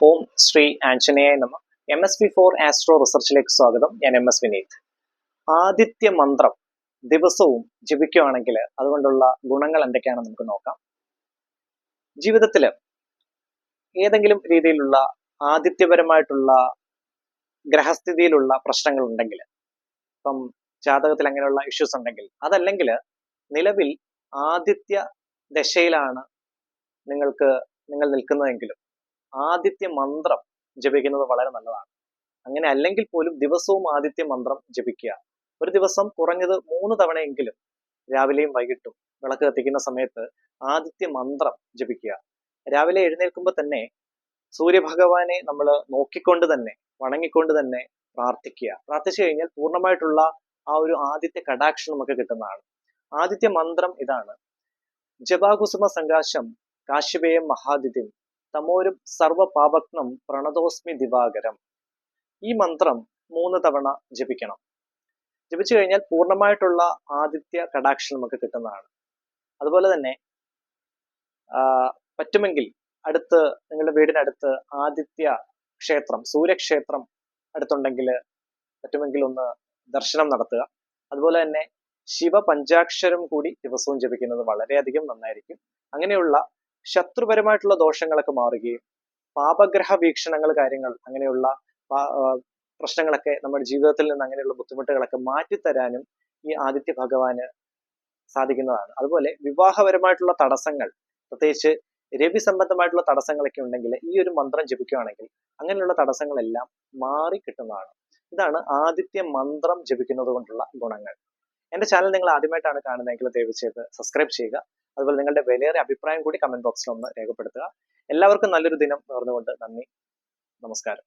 ഓം ശ്രീ ആഞ്ജനേയ നമ. M S V four astro റിസർച്ചിലേക്ക് സ്വാഗതം. ഞാൻ എം എസ് വിനീത്. ആദിത്യ മന്ത്രം ദിവസവും ജപിക്കുകയാണെങ്കിൽ അതുകൊണ്ടുള്ള ഗുണങ്ങൾ എന്തൊക്കെയാണെന്ന് നമുക്ക് നോക്കാം. ജീവിതത്തിൽ ഏതെങ്കിലും രീതിയിലുള്ള ആദിത്യപരമായിട്ടുള്ള ഗ്രഹസ്ഥിതിയിലുള്ള പ്രശ്നങ്ങൾ ഉണ്ടെങ്കിൽ ഇപ്പം ജാതകത്തിൽ അങ്ങനെയുള്ള ഇഷ്യൂസ് ഉണ്ടെങ്കിൽ അതല്ലെങ്കിൽ നിലവിൽ ആദിത്യ ദശയിലാണ് നിങ്ങൾക്ക് നിങ്ങൾ നിൽക്കുന്നതെങ്കിലും ആദിത്യ മന്ത്രം ജപിക്കുന്നത് വളരെ നല്ലതാണ്. അങ്ങനെ അല്ലെങ്കിൽ പോലും ദിവസവും ആദിത്യ മന്ത്രം ജപിക്കുക. ഒരു ദിവസം കുറഞ്ഞത് മൂന്ന് തവണയെങ്കിലും രാവിലെയും വൈകിട്ടും വിളക്ക് കത്തിക്കുന്ന സമയത്ത് ആദിത്യ മന്ത്രം ജപിക്കുക. രാവിലെ എഴുന്നേൽക്കുമ്പോൾ തന്നെ സൂര്യഭഗവാനെ നമ്മൾ നോക്കിക്കൊണ്ട് തന്നെ വണങ്ങിക്കൊണ്ട് തന്നെ പ്രാർത്ഥിക്കുക. പ്രാർത്ഥിച്ചു കഴിഞ്ഞാൽ പൂർണമായിട്ടുള്ള ആ ഒരു ആദിത്യ കടാക്ഷൻ നമുക്ക് കിട്ടുന്നതാണ്. ആദിത്യ മന്ത്രം ഇതാണ്. ജപാകുസുമ സങ്കാശം കാശ്യപേയം മഹാദിത്യം തമോരും സർവപാപഗ്നം പ്രണതോസ്മി ദിവാകരം. ഈ മന്ത്രം മൂന്ന് തവണ ജപിക്കണം. ജപിച്ചു കഴിഞ്ഞാൽ പൂർണമായിട്ടുള്ള ആദിത്യ കടാക്ഷം നമുക്ക് കിട്ടുന്നതാണ്. അതുപോലെ തന്നെ പറ്റുമെങ്കിൽ അടുത്ത് നിങ്ങളുടെ വീടിനടുത്ത് ആദിത്യ ക്ഷേത്രം സൂര്യക്ഷേത്രം അടുത്തുണ്ടെങ്കിൽ പറ്റുമെങ്കിൽ ഒന്ന് ദർശനം നടത്തുക. അതുപോലെ തന്നെ ശിവ പഞ്ചാക്ഷരം കൂടി ദിവസവും ജപിക്കുന്നത് വളരെയധികം നന്നായിരിക്കും. അങ്ങനെയുള്ള ശത്രുപരമായിട്ടുള്ള ദോഷങ്ങളൊക്കെ മാറുകയും പാപഗ്രഹ വീക്ഷണങ്ങൾ കാര്യങ്ങൾ അങ്ങനെയുള്ള പ്രശ്നങ്ങളൊക്കെ നമ്മുടെ ജീവിതത്തിൽ നിന്ന് അങ്ങനെയുള്ള ബുദ്ധിമുട്ടുകളൊക്കെ മാറ്റിത്തരാനും ഈ ആദിത്യ ഭഗവാന് സാധിക്കുന്നതാണ്. അതുപോലെ വിവാഹപരമായിട്ടുള്ള തടസ്സങ്ങൾ പ്രത്യേകിച്ച് രവി സംബന്ധമായിട്ടുള്ള തടസ്സങ്ങളൊക്കെ ഉണ്ടെങ്കിൽ ഈ ഒരു മന്ത്രം ജപിക്കുകയാണെങ്കിൽ അങ്ങനെയുള്ള തടസ്സങ്ങളെല്ലാം മാറി കിട്ടുന്നതാണ്. ഇതാണ് ആദിത്യ മന്ത്രം ജപിക്കുന്നത് കൊണ്ടുള്ള ഗുണങ്ങൾ. എന്റെ ചാനൽ നിങ്ങൾ ആദ്യമായിട്ടാണ് കാണുന്നതെങ്കിൽ ദയവ് ചെയ്ത് സബ്സ്ക്രൈബ് ചെയ്യുക. അതുപോലെ നിങ്ങളുടെ വിലയേറിയ അഭിപ്രായം കൂടി കമന്റ് ബോക്സിൽ ഒന്ന് രേഖപ്പെടുത്തുക. എല്ലാവർക്കും നല്ലൊരു ദിനം നേർന്നുകൊണ്ട് നന്ദി. നമസ്കാരം.